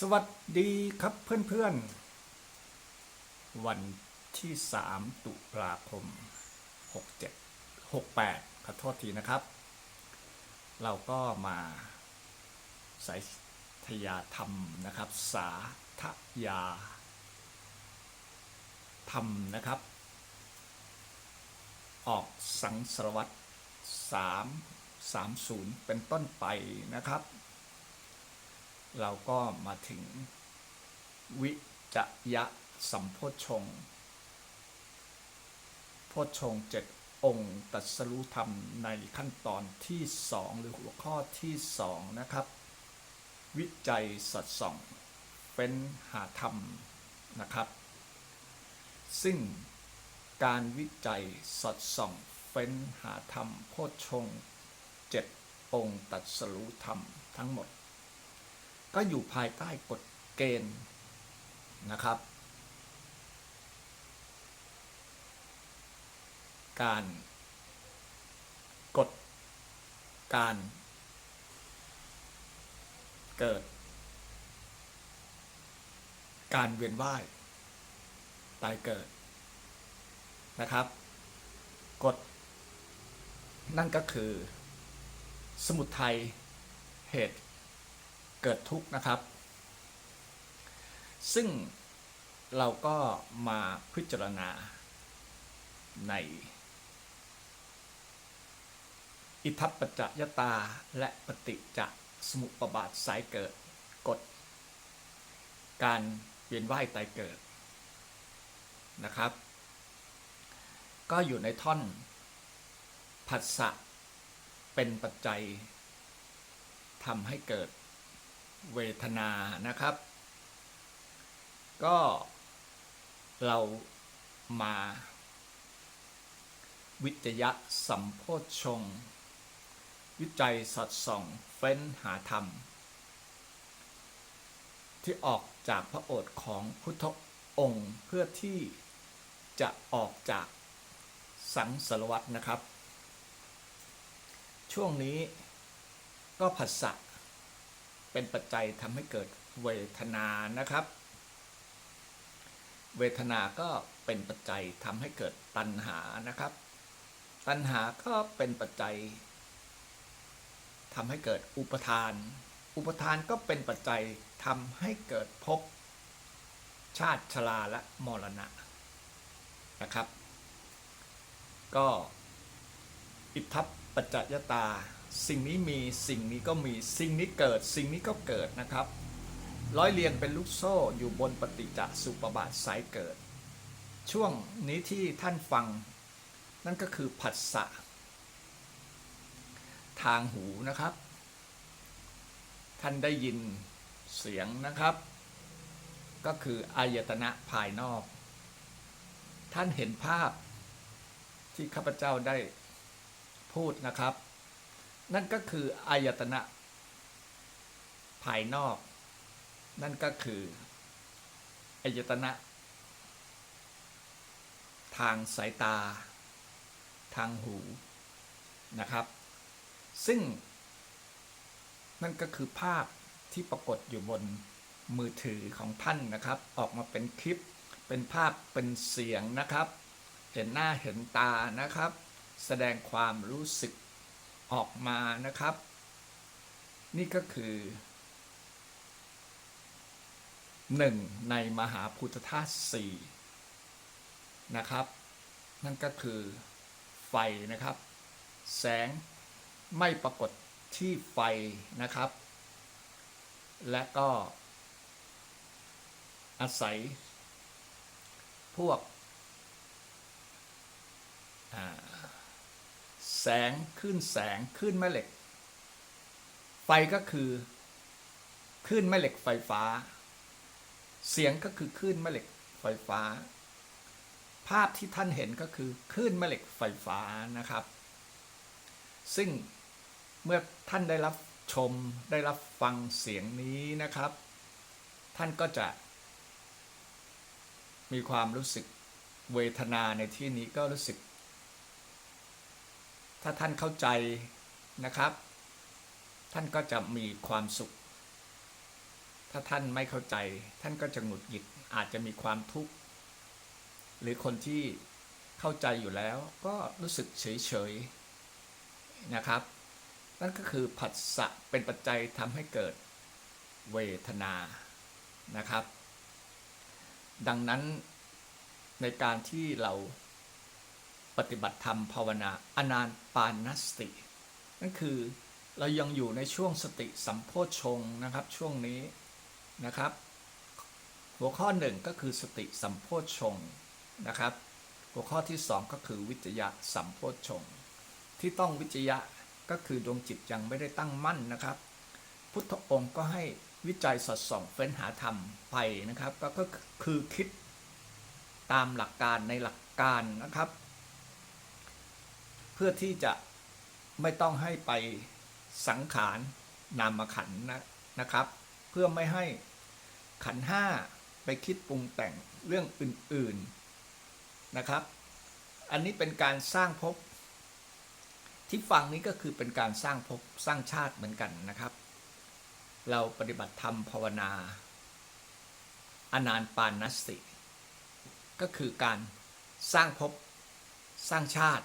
สวัสดีครับเพื่อนๆ วันที่ 3 ตุลาคม 67 68 ขอโทษทีนะครับ เราก็มาสายทยาธรรมนะครับ สาธยาธรรมนะครับ ออกสังสารวัตร3 30 เป็นต้นไปนะครับ เราก็มาถึงวิจยะสัมโพชฌงโพชฌงเจ็ดองค์ตัสรู้ธรรมในขั้นตอนที่สองหรือหัวข้อที่สองนะครับ วิจัยสอดส่อง เป็นหาธรรมนะครับ ซึ่งการวิจัยสอดส่องเฟ้นหาธรรมโพชฌงเจ็ดองค์ตรัสรู้ธรรมทั้งหมด ก็อยู่ภายใต้กฎเกณฑ์นะครับ การกฎการเกิด การเวียนว่ายตายเกิดนะครับกฎนั่นก็คือ สมุทัยเหตุ เกิดทุกข์นะครับ ซึ่งเราก็มาพิจารณาใน อิทัปปัจจยตาและปฏิจจสมุปบาทสายเกิดกฎการเวียนว่ายตายเกิดนะครับ ก็อยู่ในท่อนผัสสะเป็นปัจจัยทำให้เกิด เวทนานะครับ ก็เรามา วิจยะสัมโพชฌงค์วิจัยสอดส่องเฟ้นหาธรรม ที่ออกจากพระโอษฐ์ของพุทธองค์เพื่อที่จะออกจากสังสารวัตนะครับ ช่วงนี้ก็ผัสสะ เป็นปัจจัยทำให้เกิดเวทนานะครับ เวทนาก็เป็นปัจจัยทำให้เกิดตัณหานะครับ ตัณหาก็เป็นปัจจัยทำให้เกิดอุปทาน อุปทานก็เป็นปัจจัยทำให้เกิดภพชาติชราและมรณะนะครับ ก็อิทัปปัจจยตา สิ่งนี้มีสิ่งนี้ก็มีสิ่งนี้เกิด สิ่งนี้ก็เกิดนะครับ ร้อยเรียงเป็นลูกโซ่อยู่บนปฏิจจสุปบาทสายเกิด ช่วงนี้ที่ท่านฟัง นั่นก็คือผัสสะทางหูนะครับ ท่านได้ยินเสียงนะครับ ก็คืออายตนะภายนอก ท่านเห็นภาพที่ข้าพเจ้าได้พูดนะครับ นั่นก็คืออายตนะภายนอก นั่นก็คืออายตนะ ทางสายตา ทางหูนะครับ ซึ่ง นั่นก็คือภาพที่ปรากฏอยู่บนมือถือของท่านนะครับ ออกมาเป็นคลิป เป็นภาพเป็นเสียงนะครับ เห็นหน้าเห็นตานะครับ แสดงความรู้สึก ออกมานะครับ นี่ก็คือหนึ่งในมหาพุทธธาตุสี่นะครับ นั่นก็คือไฟนะครับ แสงไม่ปรากฏที่ไฟนะครับ และก็อาศัยพวก แสงขึ้นแสงขึ้นแม่เหล็ก ไฟก็คือขึ้นแม่เหล็กไฟฟ้า เสียงก็คือขึ้นแม่เหล็กไฟฟ้า ภาพที่ท่านเห็นก็คือขึ้นแม่เหล็กไฟฟ้านะครับ ซึ่งเมื่อท่านได้รับชมได้รับฟังเสียงนี้นะครับ ท่านก็จะ มีความรู้สึกเวทนาในที่นี้ก็รู้สึก ถ้าท่านเข้าใจนะครับ ท่านก็จะมีความสุข ถ้าท่านไม่เข้าใจ ท่านก็จะหงุดหงิดอาจจะมีความทุกข์ หรือคนที่เข้าใจอยู่แล้วก็รู้สึกเฉยๆนะครับ นั่นก็คือผัสสะเป็นปัจจัยทำให้เกิดเวทนานะครับ ดังนั้นในการที่เรา ปฏิบัติธรรมภาวนาอนานปานสติ นั่นคือเรายังอยู่ในช่วงสติสัมโพชฌงนะครับช่วงนี้นะครับ หัวข้อหนึ่งก็คือสติสัมโพชฌงนะครับ หัวข้อที่สองก็คือวิจยะสัมโพชฌงที่ต้องวิจยะก็คือดวงจิตยังไม่ได้ตั้งมั่นนะครับ พุทธองค์ก็ให้วิจัยสอดส่องเฟ้นหาธรรมไปนะครับ ก็คือคิดตามหลักการในหลักการนะครับ เพื่อที่จะไม่ต้องให้ไปสังขารนามขันนะนะครับ เพื่อไม่ให้ขันห้าไปคิดปรุงแต่งเรื่องอื่นๆนะครับ อันนี้เป็นการสร้างภพที่ฟังนี้ก็คือเป็นการสร้างภพสร้างชาติเหมือนกันนะครับ เราปฏิบัติธรรมภาวนาอนานปานนสติ ก็คือการสร้างภพสร้างชาติ